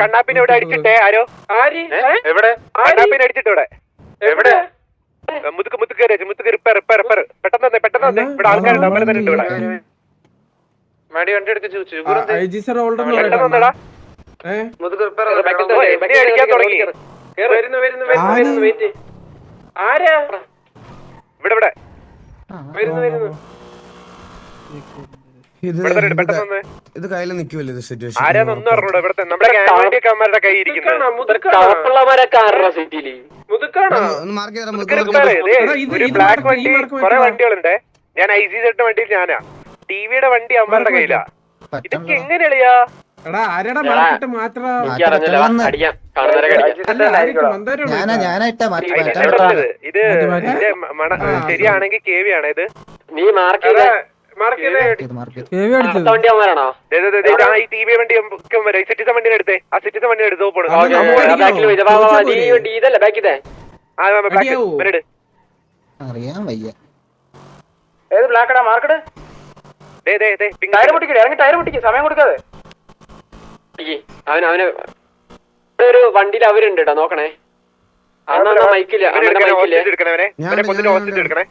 കണ്ണാപ്പിനെ ഇവിടെ അടിച്ചിട്ടേ? ആരോ? എവിടെ? കണ്ണാപ്പിനെ അടിച്ചിട്ട് ഇവിടെ എവിടെ? മുതുക്ക് മുതുക്ക് കയറി മുതുക്ക് റിപ്പയർ റിപ്പയർ റിപ്പയർ പെട്ടെന്ന് തന്നെ പെട്ടെന്ന് തന്നെ ഇവിടെ ആൾക്കാരുണ്ട് അമ്പലം തന്നെ ഇവിടെ. മടി വണ്ടി എടുത്ത് ചോദിച്ചു മുതുക്ക് റിപ്പയർ അടിക്കാൻ തുടങ്ങി. വരുന്നു വരുന്നു വരുന്നു വെയിറ്റ്. ആരാ? ഇവിടെ ഇവിടെ. വരുന്നു വരുന്നു. ഇത് ഇത് കയ്യിൽ നിൽക്കുമല്ലോ ഇത് സിറ്റുവേഷൻ ആരാന്നൊന്നും അറിഞ്ഞൂടാ ഇവിടുത്തെ? നമ്മുടെ അമ്മമാരുടെ കൈ ഇരിക്കുന്നത് ഒരു ബ്ലാക്ക് വണ്ടി കുറെ വണ്ടികളുണ്ട്. ഞാൻ ഐ സി സെട്ട് വണ്ടിയിൽ ഞാനാ. ടിവിയുടെ വണ്ടി അമ്മയുടെ കയ്യിലാ. ഇതൊക്കെ എങ്ങനെ എളിയാ എടാ ആരടാ മാർക്കറ്റ് മാത്ര ഞാനാ ഞാനായിട്ടാ മാറ്റി ഇത് ശരിയാണെങ്കിൽ കെ വി ആണ് ഇത്. നീ മാർക്ക് അറിയാൻ വയ്യ. ഏത് ബ്ലാക്കടാ മാർക്കട് ദേ ദേ ദേ പിങ്ക് ടയർ പൊട്ടിക്കട. ഇറങ്ങി ടയർ പൊട്ടിക്ക. സമയം കൊടുക്കാതെ. അവന് അവന് ഒരു വണ്ടിയിൽ അവരുണ്ട് കേട്ടോ നോക്കണേ. അണ്ണാ മൈക്കിൽ മൈക്കിൽ എടുക്കണേ ഞാൻ ഇവനെ ഉണ്ട്, കൊന്നിട്ട് ഞാൻ ഹോസ്പിറ്റൽ ഉണ്ട്. എടുക്കണേ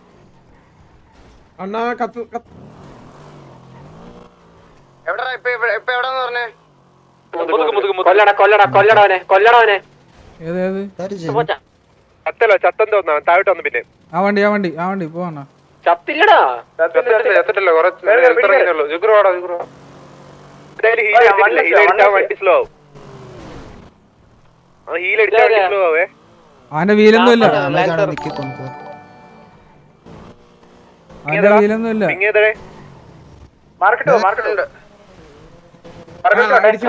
അണ്ണാ കത്ത് കത്ത് എവിടാ ഇപ്പൊ ഇപ്പൊ എവിടാന്ന് പറഞ്ഞേ? കൊല്ലട കൊല്ലട കൊല്ലടവനെ കൊല്ലടവനെ ഏത് ഏത്? ചത്തല്ലോ ചത്തം തോന്നാ താഴോട്ട് വന്നു പിന്നെ. ആ വണ്ടി ആ വണ്ടി ആ വണ്ടി പോവാ ചത്തില്ലടാ. ചത്തിട്ടില്ല കുറച്ച് ജുഗ്രുവാടാ ജുഗ്രു അവന്റെ വീലൊന്നും ഇല്ല. അവന്റെ വീലൊന്നും ഇല്ല. മാർക്കറ്റ് മാർക്കറ്റ് ഉണ്ട്. അടിച്ചു.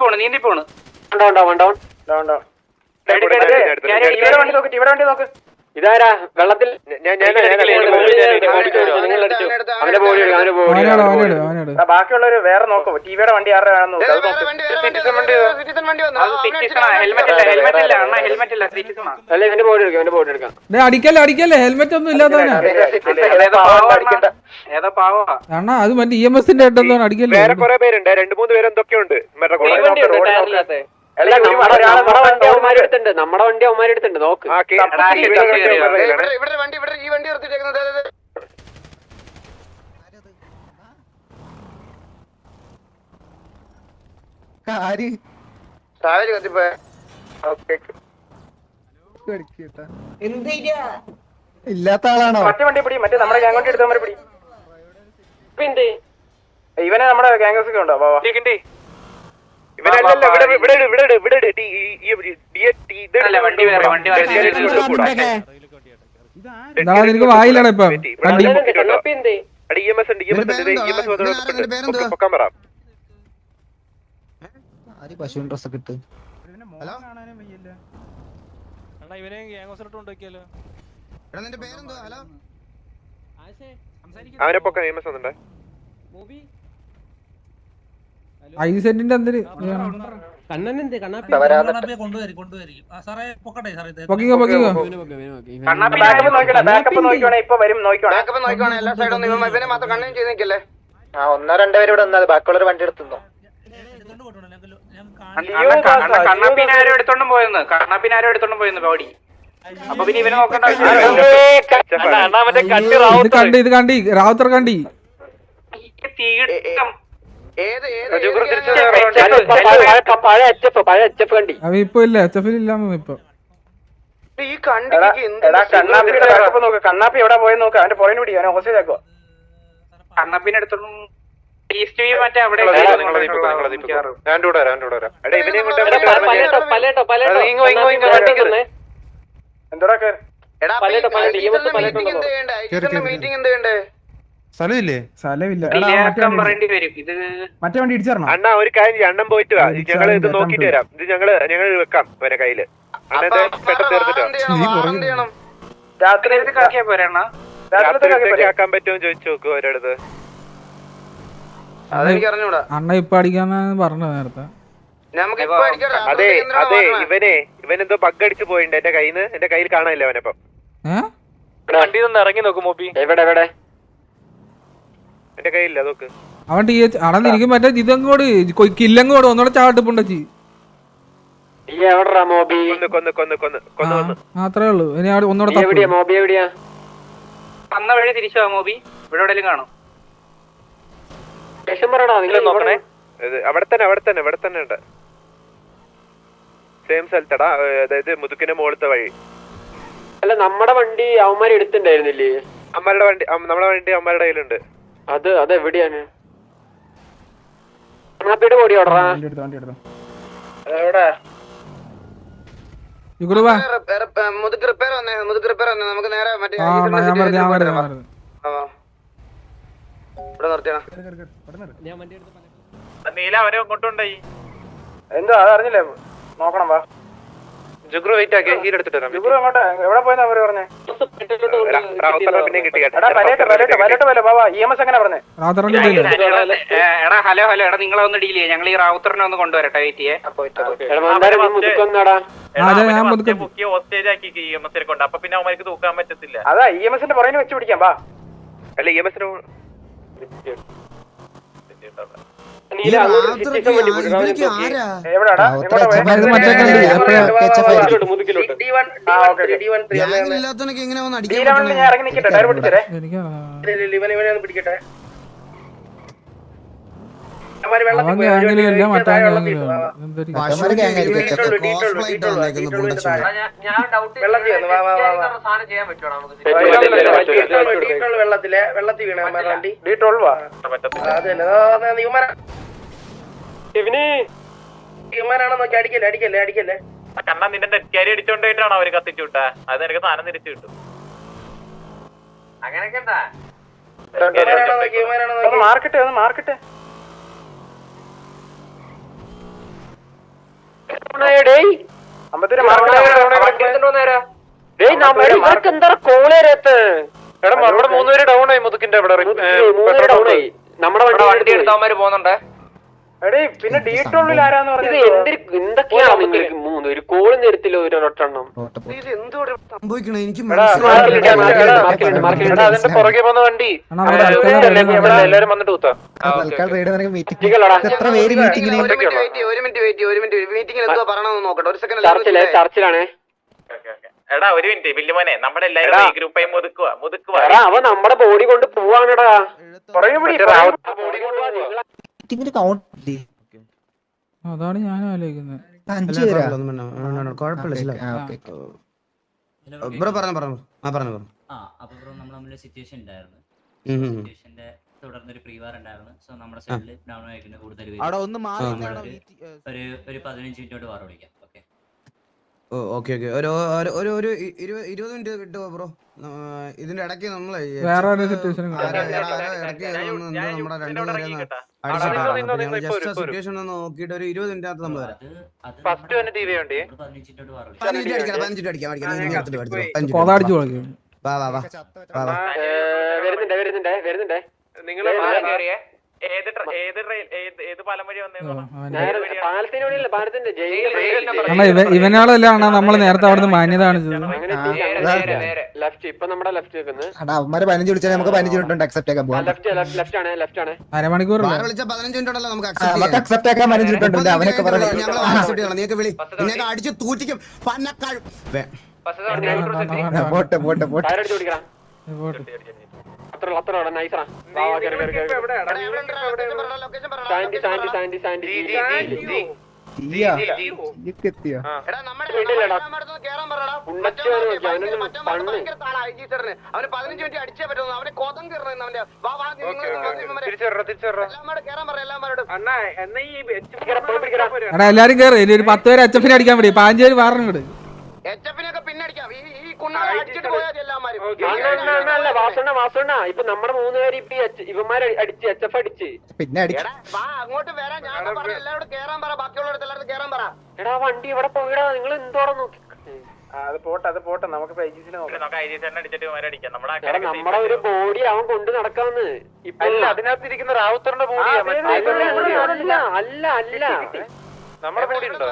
പോണ് നീന്തി പോണ് down down down down down ഇവിടെ വണ്ടി നോക്ക് ഇവിടെ വണ്ടി നോക്ക് ഇതാരാ? വെള്ളത്തിൽ ബാക്കിയുള്ളവര് വേറെ നോക്കും. ടിവിയുടെ വണ്ടി ആരുടെ വേണം നോക്ക്. അത് സിറ്റിസൺ വണ്ടി അത് സിറ്റിസണാ ഹെൽമെറ്റ് ഇല്ല ഹെൽമെറ്റ് ഇല്ല അണ്ണാ ഹെൽമെറ്റ് ഇല്ല സിറ്റിസണാ അല്ല ഇവന്റെ ബോഡി എടുക്കാം ഇവന്റെ ബോഡി എടുക്കാം. അടിക്കല്ലേ അടിക്കല്ലേ? ഹെൽമെറ്റ് ഒന്നും ഇല്ലാത്തവനാ. അണ്ണാ അത് മറ്റേ ഇ എം എസിന്റെ അടിക്കല്ലേ? വേറെ കുറെ പേരുണ്ട്. രണ്ടു മൂന്ന് പേര് എന്തൊക്കെയുണ്ട് നമ്മുടെ നമ്മുടെ വണ്ടി അവന്മാരെടുത്തുണ്ട് നമ്മുടെ നോക്ക്. ഇവിടെ വണ്ടി ഇവിടെ ഈ വണ്ടി നിർത്തിട്ടേക്കുന്നത് ആര്? ഇല്ലാത്ത ആളാണോ? മറ്റേ വണ്ടി പിടി മറ്റേ നമ്മുടെ ഗ്യാങ് വണ്ടി എടുത്തവന്മാരെ പിടി. ഇവനെ നമ്മുടെ ഗ്യാങ്സ് ഒക്കെ ഉണ്ടോ? ബാബാ നിനക്ക് വായിലാണ് ഇപ്പം വെറ്റി. ഇവിടെ വണ്ടി ഇട്ട്? പൊക്കിയിട്ട് കണ്ണപ്പി എന്തേ അടി EMS ഉണ്ട്, EMS ഉണ്ട്, ഇത് പേരെന്തുവാ? EMS വന്ന് ഇവനാരാ? നിന്റെ പേരെന്തുവാ? പൊക്ക- പൊക്കാൻ പറ. ആര് പശുവിൻ ഡ്രസ്സൊക്കെ ഇട്ട് ഹലോ എടാ നിന്റെ പേരെന്തോ ഹലോ അവനെ പൊക്കാൻ EMS വന്നിട്ടുണ്ടേ. ഐ സെന്റിന്റെ എന്തിന് പൊക്കിക്കോ പൊക്കിക്കോ കണ്ണാപ്പി ബാക്കപ്പ് നോക്കിയോണേ ബാക്കപ്പ് നോക്കിയോണേ ഇപ്പൊ വരും നോക്കിയോണേ ബാക്കപ്പ് നോക്കിയോണേ എല്ലാ സൈഡും ഇവൻ ഇവനെ മാത്രം കണ്ണും ചെയ്ത് നിൽക്കല്ലേ ആ ഒന്നോ രണ്ടോ പേര് ഇവിടെ വന്നത് ബാക്കിയുള്ളവർ വണ്ടി എടുത്തുന്നു കണ്ണാപ്പിനാരും എടുത്തോണ്ടും പോയെന്ന് കണ്ണാപ്പിനാരും എടുത്തോണ്ടും പോയെന്ന് ബോഡി അപ്പൊ പിന്നെ ഇവനെ നോക്കണ്ട കണ്ടി ഇത് കണ്ടി റാവുത്തർ കണ്ടി അല്ല, ഇപ്പൊ ഇല്ല. എച്ച് എഫിൽ ഇല്ലാന്ന് ഇപ്പൊ. കണ്ണാപ്പി എവിടെ പോയെന്ന് നോക്ക്. അവന്റെ പുറകിന് പിടി അവനെ ഹോസ്റ്റേജ് ആക്കുക കണ്ണാപ്പിനെ എടുത്തോണ്ടും ഈസ്റ്റ് വ്യൂ മറ്റേ അവിടെ നിങ്ങളെ നിങ്ങളെ ദീപക്, നിങ്ങളെ ദീപക്. ഞാൻ കൂടെ വരാം, ഞാൻ കൂടെ വരാം. എടാ, ഇവനെയും കൊണ്ട് എടാ, അങ്ങോട്ട് പ- വരണം. പലേട്ടോ പലേട്ടോ പലേട്ടോ അത് ഇങ്ങോ, ഇങ്ങോ, ഇങ്ങോ, കണ്ണാപ്പി വണ്ടി സ്ഥലമില്ലേ? സ്ഥലമില്ല. മറ്റേ വണ്ടി പറയേണ്ടി വരും. ഇത് മറ്റേ വണ്ടി ഇടിച്ചേർന്നോ അണ്ണാ ഒരു കാര്യം ചെയ്യ്, അണ്ണൻ പോയിട്ട് വാ. ഞങ്ങൾ ഇത് നോക്കിട്ട് വരാം. ഇത് ഞങ്ങൾ ഞങ്ങൾ വെക്കാം. ഇവരെ കയ്യിൽ. അണ്ണാ? ഇപ്പൊ അടിക്കാന്ന് പറഞ്ഞത് നേരത്തെ? നമുക്ക് ഇപ്പൊ അടിക്കാം അതെ അതെ ഇവനെ ഇവനെന്തോ ബഗ് അടിച്ച് പോയിണ്ട്. എന്റെ കയ്യിൽ നിന്ന് എന്റെ കയ്യിൽ കാണാനില്ല അവനപ്പം. വണ്ടി നിന്ന് ഇറങ്ങി നോക്കും മോബി. എവിടെ എവിടെ? എന്റെ കയ്യില്ല നോക്ക് അവൻ ടി എച്ച് അടന്ന് എനിക്ക് മറ്റേ ഇതങ്ങോട് കില്ലങ്ങോട് ഒന്നോടെ ചാട്ടിപ്പുണ്ടച്ചി ഈ എവിടെടാ മോബി? കൊന്ന് കൊന്ന് കൊന്ന് കൊന്ന് കൊന്ന് കൊന്ന്. അത്രേ ഉള്ളൂ. ഇനി ഒന്നോടെ എവിടെയാ? മോബി എവിടെയാ? വന്ന വഴി തിരിച്ചു പോവാ മോബി. ഇവിടെ എവിടെയെങ്കിലും കാണും. ലക്ഷ്യം നോക്കണേ. അവിടെ തന്നെ അവിടെ തന്നെ ഇവിടെ തന്നെ ഉണ്ട്. സെയിം സ്ഥലത്തടാ അതായത് മുതുക്കിന്റെ മുകളിലത്തെ വഴി. അല്ല നമ്മുടെ വണ്ടി അവന്മാർ എടുത്തിണ്ടായിരുന്നില്ലേ അമ്മയുടെ വണ്ടി നമ്മുടെ നമ്മളെ വണ്ടി അമ്മാരുടെ കയ്യിലുണ്ട്. അത് അത് എവിടെയാണ് ബോഡി ഓടറാ വണ്ടി എടുത്തോ എവിടെ? ഇക്കുറി വാ. മുതുക്ക് റിപ്പയർ വന്നേ മുതുക്ക് റിപ്പയർ വന്നേ. നമുക്ക് നേരെ മറ്റേ. ഇവിടെ നീല അവനെ കൊണ്ടുണ്ടായി എന്തോ അതറിഞ്ഞില്ലേ? നോക്കണം വാ. ജുഗ്രു വെയിറ്റ് ആക്കി ഹീൽ എടുത്തിട്ട് വരാം. ജുഗ്രു അങ്ങോട്ട് എവിടെ പോയെന്നാ അവർ പറഞ്ഞേ. എടാ ഹലോ ഹലോ എടാ നിങ്ങളെ ഒന്ന് ഡീൽ ചെയ്യാം. ഞങ്ങൾ ഈ റാവുത്തറിനെ ഒന്ന് കൊണ്ടുവരട്ടെ വെയിറ്റ് ചെയ്യേ. മന്ദാരം നീ മുതുക്കൊന്നാടാ. ആ അതെ ഞാൻ മുതുക്കെ അപ്പൊ പിന്നെ അവന്മാർക്ക് തൂക്കാൻ പറ്റത്തില്ല. അതാ ഇ എം എസിന്റെ പുറകിന് വെച്ച് പിടിക്കാം വാ. അല്ല ഇ എം എസിന് ഈ ഒന്ന് അടിക്കാൻ ഇവനെ ഒന്ന് പിടിക്കട്ടെ. വെള്ളത്തിലെ വെള്ളത്തിൽ വീണ വണ്ടി അത് തന്നെ നോക്കി അടിക്കല്ലേ അടിക്കല്ലേ അടിക്കല്ലേ കണ്ണ നിന്റെ അടിച്ചോണ്ടായിട്ടാണോ അവർ കത്തിച്ചു വിട്ടാ അത് നിനക്ക് സാധനം തിരിച്ചു കിട്ടും അങ്ങനെയൊക്കെ മാർക്കറ്റ് മാർക്കറ്റ് ഇവർക്ക് എന്താ കോൾ തരത്ത് എടാ അവിടെ മൂന്നുപേര് ഡൗൺ ആയി മുതുക്കിന്റെ അവിടെ. മൂന്നര ഡൗൺ ആയി. നമ്മുടെ വണ്ടി എടുത്ത് പോകുന്നുണ്ടേ പോകുന്നുണ്ട്? എടേ പിന്നെ ഡി ആരാന്ന് പറഞ്ഞത്? എന്തൊക്കെയാണ് ഒരു കോൾ നേരത്തില്ല ഒരു ഒരെണ്ണം സംഭവിക്കണേ? എനിക്ക്. അതിന്റെ പുറകെ പോകുന്ന വണ്ടി. എല്ലാരും എല്ലാരും വന്നിട്ട് കൂത്താം തൽക്കാലം റെയ്ഡ് മീറ്റിംഗ് എത്ര പേര് മീറ്റിംഗിന് ഒരു മിനിറ്റ് വെയിറ്റ് ഒരു മിനിറ്റ് വെയിറ്റ് ഒരു മീറ്റിംഗിൽ എന്തോ പറയണമെന്ന് നോക്കട്ടെ. ഒരു സെക്കൻഡ് ചർച്ചിലാണേ. എടാ ഒരു മിനിറ്റ് വല്യമോനെ നമ്മളെല്ലാരും ഈ ഗ്രൂപ്പായി മുതുക്കുക മുതുക്കുക അവൻ നമ്മുടെ ബോഡി കൊണ്ട് പോവാണെടാ. അതാണ് ഞാൻ ആലോചിക്കുന്നത്. ബ്രോ പറഞ്ഞു പറഞ്ഞു. ആ പറഞ്ഞു പറഞ്ഞു. ആ അപ്പൊ ബ്രോ നമ്മൾ തമ്മിൽ സിറ്റുവേഷൻ ഉണ്ടായിരുന്നു സിറ്റുവേഷന്റെ തുടർന്ന് ഒരു പ്രീവാർ ഉണ്ടായിരുന്നു സോ നമ്മുടെ സൈഡിൽ ഡൗൺ ആയിട്ടുണ്ട് കൂടുതൽ ഒരു- മിനിറ്റ് ഒരു പതിനഞ്ച് മിനിറ്റോട്ട് വാർ വിളിക്കാം. Okay oh okay okay. ഒരു ഒരു ഒരു ഇരുപത് മിനിറ്റ് കിട്ടുമോ ബ്രോ? ഇതിന്റെ ഇടയ്ക്ക് നമ്മളെ വേറെ ഒരു ആരോ ഇടയ്ക്ക് നമ്മുടെ രണ്ടുപേരെ അടിച്ചിട്ടാണ് ജസ്റ്റ് സിറ്റുവേഷൻ ഒന്ന് നോക്കിയിട്ട് ഒരു ഇരുപത് മിനിറ്റ് അകത്ത് നമ്മൾ വരാം. അത് അത് തന്നെ TV വേണ്ടേ? നമ്മൾ പതിനഞ്ച് മിനിറ്റോട്ട് വാർ വിളിക്കാം പതിനഞ്ച് മിനിറ്റ് അടിക്കാം പതിനഞ്ച് അടിക്കാം. അടിക്കാം വരുന്നുണ്ട് വരുന്നുണ്ട് വരുന്നുണ്ട്. നിങ്ങൾ ഏത് ട്ര- ഏത് ട്രെയിൻ ഏത് ഏത് പാലം വഴി വന്നേന്ന് പറഞ്ഞോ? നേരെ പാലത്തിന് വഴിയല്ല പാലത്തിന്റെ ജയിലിൽ അണ്ണാ ഇവ ഇവനാളല്ല അണ്ണാ നമ്മൾ നേരത്തെ അവിടുന്ന് മാന്യത കാണിച്ചത് ലെഫ്റ്റ് ഇപ്പൊ നമ്മുടെ ലെഫ്റ്റ് വെക്കുന്നത് എടാ അവന്മാര് പതിനഞ്ച് വിളിച്ചാൽ നമുക്ക് പതിനഞ്ച് മിനിറ്റ് അക്സെപ്റ്റ് ആക്കാൻ പോവാം ലെഫ്റ്റ് ലെഫ്റ്റ് ആണ് ലെഫ്റ്റ് ആണ് അരമണിക്കൂറല്ലേ ആരെ വിളിച്ചാൽ പതിനഞ്ച് മിനിറ്റ് ഉണ്ടല്ലോ നമുക്ക് ആ, accept നമുക്ക് ചെയ്യാം. അക്സെപ്റ്റ് ആക്കാൻ പതിനഞ്ച് മിനിറ്റ് ഉണ്ട് അവനൊക്കെ ഞങ്ങൾ പറഞ്ഞു accept ചെയ്യണം. നീയൊക്കെ വിളി നിന്നെയൊക്കെ അടിച്ച് തൂറ്റിക്കും പന്നക്കാഴും പോട്ടെ പോട്ടെ പോട്ടെ അടിച്ച് അവന് പതിനഞ്ച് മിനിറ്റ് അടിച്ചേ പറ്റുന്നു കോതം അവന്റെ. എല്ലാരും കേറി. ഇനി ഒരു പത്ത് പേര് എച്ച് എഫിനെ അടിക്കാൻ വേണ്ടി. പാഞ്ചേരി വേറെ പറഞ്ഞു വിട് എച്ച് എഫിനൊക്കെ അല്ല വാസണ്ണ വാസണ്ണ. ഇപ്പൊ നമ്മുടെ മൂന്ന് പേര് ഇപ്പൊ ഇവന്മാര് അടിച്ച് എച്ച് എഫ് അടിച്ച്. പിന്നെ അങ്ങോട്ട് വരാൻ ഞാൻ പറഞ്ഞു എല്ലാവരോടും കേറാൻ പറ. ബാക്കിയുള്ളവരുടെ എല്ലാവരും കേറാൻ പറ. എടാ വണ്ടി ഇവിടെ പോയിടാ. നിങ്ങൾ എന്തോടെ നോക്കി അത് പോട്ടെ അത് പോട്ടെ. നമുക്ക് പിന്നെ നമുക്ക് ഐ ജി അടിച്ചിട്ട് ഇവന്മാരെ അടിക്കാം. നമ്മുടെ ഒരു ബോഡി അവൻ കൊണ്ട് നടക്കാന്ന്. ഇപ്പൊ അതിനകത്തിരിക്കുന്ന അതിനകത്ത് ഇരിക്കുന്ന റാവുത്തറിന്റെ ബോഡിയാ അല്ല അല്ല. നമ്മുടെ കൂടി ഉണ്ടോ?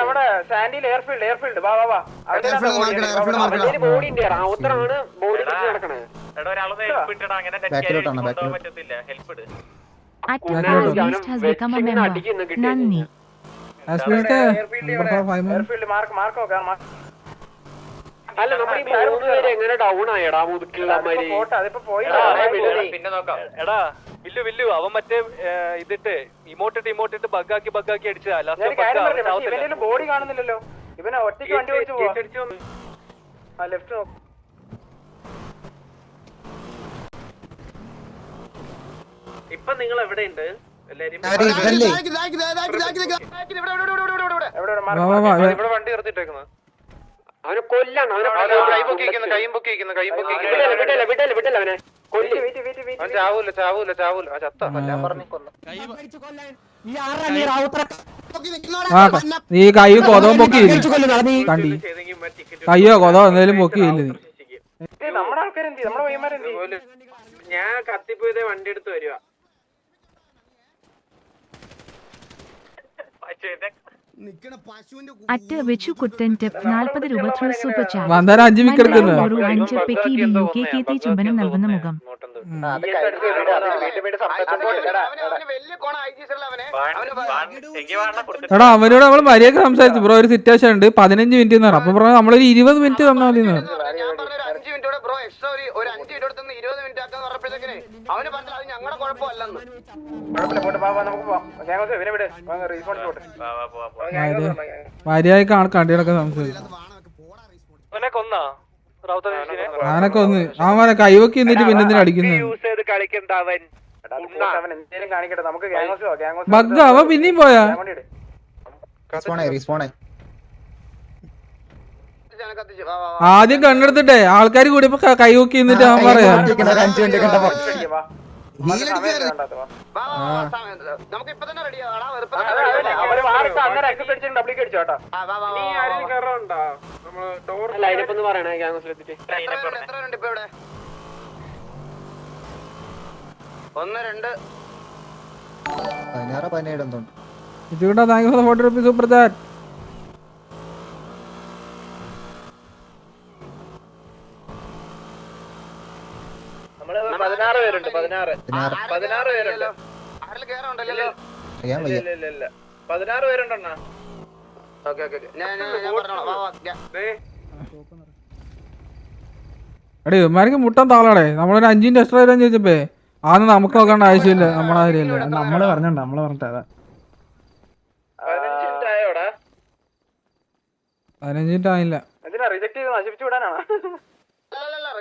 നമ്മുടെ സാൻഡിൽ എയർഫീൽഡ് എയർഫീൽഡ്. വാ വാ വാ. അവന്റെ ബോഡി ഉണ്ട് റാവുത്തറാണ് ബോഡി നടക്കണേ. ബാക്കിലോട്ടാണ് ബാക്കിലോട്ട് Active has become a member. നന്ദി. എയർഫീൽഡ് മാർക്ക് മാർക്ക് നോക്കാം അല്ല നമ്മൾ ഈ മൂന്ന് പേര് എങ്ങനെ ഡൗൺ ആയടാ മുതുക്കിള്ളമാര് പോട്ടെ അതിപ്പോ പോയി പിന്നെ നോക്കാം എടാ വില്ലു വില്ലു അവൻ മറ്റേ ഇതിട്ട് ഇമോട്ടിട്ട് ഇമോട്ടിട്ട് ബഗ്ഗാക്കി ബഗ്ഗാക്കി അടിച്ചതാ ലാസ്റ്റ് ബോഡി കാണുന്നില്ലല്ലോ ഇവനെ ഒറ്റയ്ക്ക് വണ്ടി ഓടിച്ചു ആ ലെഫ്റ്റ് നോക്ക് ഇപ്പൊ നിങ്ങൾ എവിടെയുണ്ട് ഇവിടെ വണ്ടി നിർത്തിട്ടേക്കുന്നത് അവനെ കൊല്ലാണ്. അവനെ ചാവൂല ചാവൂല ചാവൂല. ചത്ത. ഞാൻ പറഞ്ഞു കൊന്നു നീ കൈ കൊതവും പൊക്കി കണ്ടി. കയ്യോ കൊതോ എന്തേലും പൊക്കിയില്ല? നീ നമ്മുടെ ആൾക്കാരെന്തി നമ്മുടെ പയ്യന്മാരെന്തി ഞാൻ കത്തിപ്പോയതേ വണ്ടി എടുത്ത് വരുവാ. പക്ഷേ അറ്റ് വെച്ചു കുട്ടൻ ടിപ്പ് നാൽപ്പത് രൂപ ത്രൂ സൂപ്പർ ചാറ്റ് എടുക്കുന്നത് ഒരു അഞ്ച് പെക്കി V U K K T ചുംബനം നൽകുന്ന മുഖം. എടാ അവനോട് നമ്മൾ മര്യാദ സംസാരിച്ചു. ബ്രോ ഒരു സിറ്റുവേഷൻ ഉണ്ട് പതിനഞ്ച് മിനിറ്റ് എന്ന് പറഞ്ഞു അപ്പൊ പറഞ്ഞു നമ്മളൊരു ഇരുപത് മിനിറ്റ് തന്നാൽ മതി അവന് പറഞ്ഞത് അത് ഞങ്ങളുടെ കുഴപ്പമല്ലെന്ന്. ആൾ കണ്ടിടൊക്കെ സംസാരിച്ചു അവനെ ഒന്ന് കൈവക്കി എന്നിട്ട് പിന്നെ എന്തിനാ അടിക്കുന്നത് യൂസ് ചെയ്ത് കളിക്കണ്ട അവൻ. എടാ, അത് പോട്ടെ, അവൻ എന്തേലും കാണിക്കട്ടെ. നമുക്ക് ഗ്യാങ് ഹൗസ് പോവാം ബഗ് അവൻ പിന്നെയും പോയാ? റീസ്പോണേ ആദ്യം കണ്ണെടുത്തിട്ടെ. ആൾക്കാർ കൂടിയപ്പോ കൈ നോക്കി എന്നിട്ട് ഞാൻ പറയാം. ഒന്ന് അഞ്ച് മിനിറ്റ് കണ്ടപ്പോ. അടിക്കാം, വാ. നമുക്ക് സമയം വേണ്ടാത്ത വാ നമുക്ക് ഇപ്പൊ തന്നെ റെഡിയാ ആ, അതെ, അതെ, അവർ വാറിട്ട് അന്നേരം എക്സസ് അടിച്ചിട്ട് ഡബ്ലിക്ക് അടിച്ചു കേട്ടോ അല്ല അതിനിപ്പൊന്ന് പറയണേ ഗ്യാങ്സിലെത്തിട്ട് എത്ര ഉണ്ട് ഇപ്പൊ ഇവിടെ ഒന്ന് രണ്ട് പതിനാറ് പതിനേഴ് എന്തുണ്ട് ഇതുകൊണ്ടാ thank for forty rupees super chat നമ്മൾ പതിനാറ്. പതിനാറ്. പേരുണ്ട്. പതിനാറ് പേരുണ്ടെണ്ണ ഓക്കെ ഓക്കെ ഞാൻ ഞാൻ- ഞാൻ പറഞ്ഞോളാം. വാ, വാ, ഗ്യാ- എടേ ഇവന്മാർക്ക് മുട്ടൻ താളാടേ. നമ്മളൊരു അഞ്ചിന്റെ എക്സ്ട്രാ വരാൻ ചോദിച്ചപ്പേ. ആന്ന് നമുക്ക് നോക്കേണ്ട ആവശ്യമില്ല. നമ്മളെ കാര്യമല്ലേ. നമ്മൾ പറഞ്ഞോണ്ട നമ്മൾ പറഞ്ഞിട്ടാ പതിനഞ്ചിന്റെ ആയില്ല. എന്തിനാ റിജക്ട് ചെയ്ത് നശിപ്പിച്ചു വിടാനാണ്?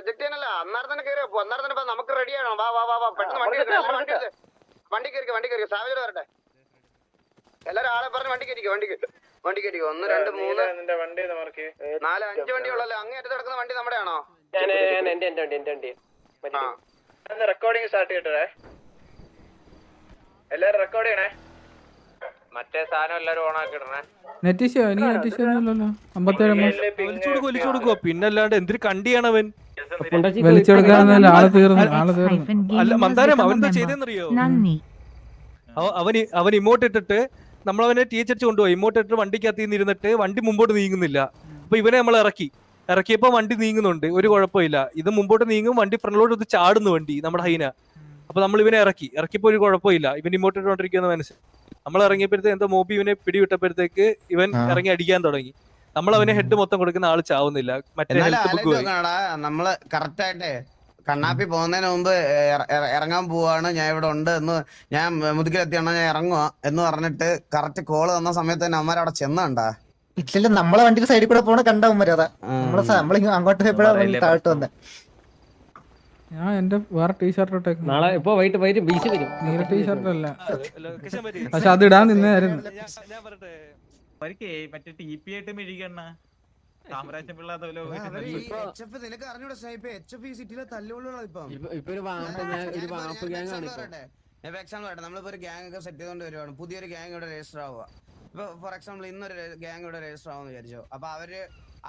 റിജക്ട് ചെയ്യാനല്ല അന്നേരം തന്നെ കയറി പോ അന്നേരം തന്നെ നമുക്ക് റെഡി ആണോ വാ വാ വാ വാ പെട്ടെന്ന് വണ്ടി വണ്ടി. വണ്ടി കയറി. വണ്ടി കയറിക്കോ സാവജ് വരട്ടെ. എല്ലാരും ആളെ പറഞ്ഞ് വണ്ടി കയറ്റിക്കോ വണ്ടി കയറി വണ്ടി കയറ്റിക്കോ. ഒന്ന് രണ്ട് മൂന്ന് നിന്റെ വണ്ടി മാർക്ക്. നാല് അഞ്ച് വണ്ടി ഉള്ളല്ലോ അങ്ങേ അറ്റത്ത് കിടക്കുന്ന വണ്ടി നമ്മുടെ ആണോ റെക്കോർഡിംഗ് സ്റ്റാർട്ട് ചെയ്യട്ടെ എല്ലാരും റെക്കോർഡ് ചെയ്യണേ. മറ്റേ സാധനം എല്ലാരും ഓൺ ആക്കി ഇടണേ. നെറ്റ് ഇഷ്യൂ എനിക്ക് നെറ്റ് ഇഷ്യൂ ഒന്നുമില്ലല്ലോ അമ്പത്തേഴ് കൊടുക്കുക പിന്നല്ലാണ്ട് എന്തൊരു കണ്ടിയാണവൻ? ആൾ തീർന്നു ആൾ തീർന്നു അല്ല മന്ദാരം അവൻ ചെയ്തെന്നറിയോ? നന്ദി. അവ- അവന് അവൻ ഇമോട്ട് ഇട്ടിട്ട് നമ്മൾ അവനെ എച്ച് അടിച്ച് കൊണ്ടുപോയി. ഇമോട്ട് ഇട്ടിട്ട് വണ്ടിക്കകത്ത് നിന്ന് ഇരുന്നിട്ട് വണ്ടി മുമ്പോട്ട് നീങ്ങുന്നില്ല. അപ്പൊ ഇവനെ നമ്മൾ ഇറക്കി. ഇറക്കിയപ്പോ വണ്ടി നീങ്ങുന്നുണ്ട്. ഒരു കുഴപ്പമില്ല. ഇത് മുമ്പോട്ട് നീങ്ങും വണ്ടി ഫ്രണ്ടിലോട്ട് ഇത് ചാടുന്നു വണ്ടി നമ്മുടെ ഹൈന. അപ്പൊ നമ്മൾ ഇവനെ ഇറക്കി. ഇറക്കിയപ്പോ ഒരു കുഴപ്പമില്ല. ഇവൻ ഇമോട്ട് ഇട്ടുകൊണ്ടിരിക്കുന്ന മനസ്സിൽ നമ്മൾ ഇറങ്ങിയപ്പോഴത്തേക്ക് എന്തോ മോബി ഇവനെ പിടിവിട്ടപ്പോഴത്തേക്ക് ഇവൻ ഇറങ്ങി അടിക്കാൻ തുടങ്ങി. നമ്മൾ അവന് ഹെഡ് മൊത്തം കൊടുക്കുന്ന ആൾ ചാവുന്നില്ല. മറ്റേ നമ്മൾ കറക്റ്റ് ആയിട്ടേ കണ്ണാപ്പി പോകുന്നതിന് മുമ്പ് ഇറ- ഇറ- ഇറങ്ങാൻ പോവാണ് ഞാൻ ഇവിടെ ഉണ്ട് എന്ന് ഞാൻ മുതുക്കിലെത്തിയാണ് ഞാൻ ഇറങ്ങുക എന്ന് പറഞ്ഞിട്ട് കറക്റ്റ് കോൾ തന്ന സമയത്ത് തന്നെ അമ്മ അവിടെ ചെന്നണ്ടാ? ഇല്ല നമ്മളെ വണ്ടിയുടെ സൈഡിൽ കൂടെ പോണ കണ്ട മര്യാദ നമ്മളെ സ- അങ്ങോട്ട് പോയപ്പോഴാ താഴ്ത്തു വന്നെ ഞാൻ എന്റെ വേറെ ടീഷർട്ട് ഇട്ടേക്കുന്നു. നാളെ ഇപ്പൊ വൈകിട്ട് വൈകിട്ട് ബീച്ച് വരും. നീല ടീഷർട്ട് അല്ല. പക്ഷെ അത് ഇടാൻ നിന്നായിരുന്നു പറയട്ടെ മറ്റേ ടി പി ആയിട്ട് മെഴുകണ്ണ സാമ്രാജ്യം പിള്ള അതുപോലെ നിനക്ക് അറിഞ്ഞൂടെ സ്നൈപ്പ് എച്ച് എഫ് ഈ സിറ്റിയിലെ തല്ലുകൊള്ളുകളാ ഇപ്പം. ഇപ്പൊ ഒരു വാമ്പ് ഞാൻ ഒരു വാമ്പ് ഗ്യാങ് ആണ് ഇപ്പൊ എക്സാമ്പിൾ നമ്മളിപ്പോ ഒരു ഗ്യാങ് ഒക്കെ സെറ്റ് ചെയ്തോണ്ട് വരുവാണ്. പുതിയൊരു ഗ്യാങ് ഇവിടെ രജിസ്റ്റർ ആവുക. ഇപ്പൊ ഫോർ എക്സാമ്പിൾ ഇന്നൊരു ഗ്യാങ് ഇവിടെ രജിസ്റ്റർ ആവുമെന്ന് വിചാരിച്ചോ. അപ്പൊ അവർ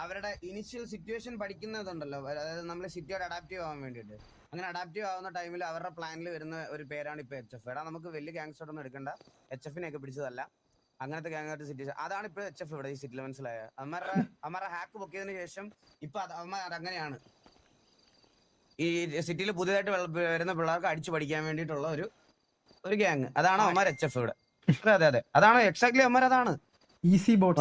അവരുടെ ഇനിഷ്യൽ സിറ്റുവേഷൻ പഠിക്കുന്നതുണ്ടല്ലോ. അതായത് നമ്മൾ സിറ്റിയോട് അഡാപ്റ്റീവ് ആവാൻ വേണ്ടിയിട്ട്. അങ്ങനെ അഡാപ്റ്റീവ് ആവുന്ന ടൈമിൽ അവരുടെ പ്ലാനിൽ വരുന്ന ഒരു പേരാണ് ഇപ്പൊ എച്ച് എഫ് എടാ നമുക്ക് വലിയ ഗാങ്സ്റ്റർ ഒന്നും എടുക്കണ്ട. എച്ച് എഫിനെ ഒക്കെ പിടിച്ചതല്ല. അങ്ങനത്തെ ഗാങ്ങായിട്ട് സിറ്റുവേഷൻ അതാണ് ഇപ്പൊ എച്ച് എഫ് ഇവിടെ ഈ സിറ്റിൽ മനസ്സിലായ അമ്മമാരുടെ അമ്മമാരുടെ ഹാക്ക് പൊക്കിയതിനു ശേഷം ഇപ്പൊ അത് അമ്മമാർ അങ്ങനെയാണ് ഈ സിറ്റിയിൽ പുതിയതായിട്ട് വരുന്ന പിള്ളേർക്ക് അടിച്ചു പഠിക്കാൻ വേണ്ടിയിട്ടുള്ള ഒരു ഒരു ഗ്യാങ് അതാണ് അമ്മമാർ എച്ച് എഫ് ഇവിടെ അതെ അതെ അതെ അതാണ് എക്സാക്ട്ലി അമ്മമാർ അതാണ് ഈസി ബോട്ട്